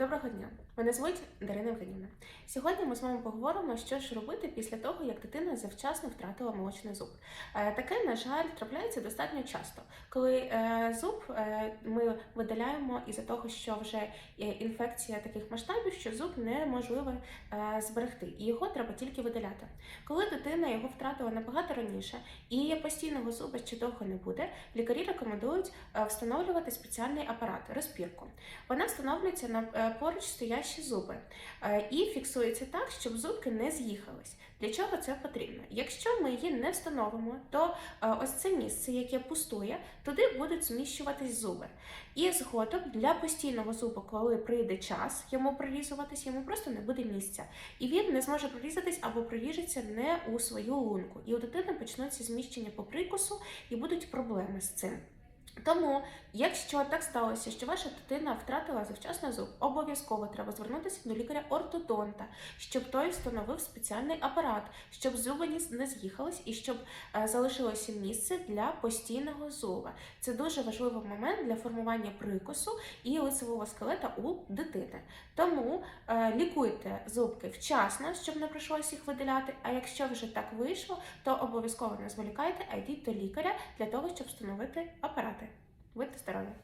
Доброго дня! Мене звуть Дарина Євгенівна. Сьогодні ми з вами поговоримо, що ж робити після того, як дитина завчасно втратила молочний зуб. Е, Таке, на жаль, трапляється достатньо часто, коли е, зуб е, ми видаляємо із-за того, що вже інфекція таких масштабів, що зуб неможливо зберегти, і його треба тільки видаляти. Коли дитина його втратила набагато раніше і постійного зуба ще довго не буде, лікарі рекомендують встановлювати спеціальний апарат розпірку. Вона встановлюється на поруч стоящі зуби е, і фіксується так, щоб зубки не з'їхались. Для чого це потрібно? Якщо ми її не встановимо, то е, ось це місце, яке пустує, туди будуть зміщуватись зуби. І згодом для постійного зуба, коли прийде час йому прорізуватись, йому просто не буде місця. І він не зможе прорізатись або проріжеться не у свою лунку. І у дитини почнуться зміщення по прикусу і будуть проблеми з цим. Тому, якщо так сталося, що ваша дитина втратила завчасно зуб, обов'язково треба звернутися до лікаря-ортодонта, щоб той встановив спеціальний апарат, щоб зуби не з'їхались і щоб е, залишилося місце для постійного зуба. Це дуже важливий момент для формування прикусу і лицевого скелета у дитини. Тому е, лікуйте зубки вчасно, щоб не прийшлося їх видаляти. А якщо вже так вийшло, то обов'язково не зволікайте, а йдіть до лікаря для того, щоб встановити апарати. Voy a testar.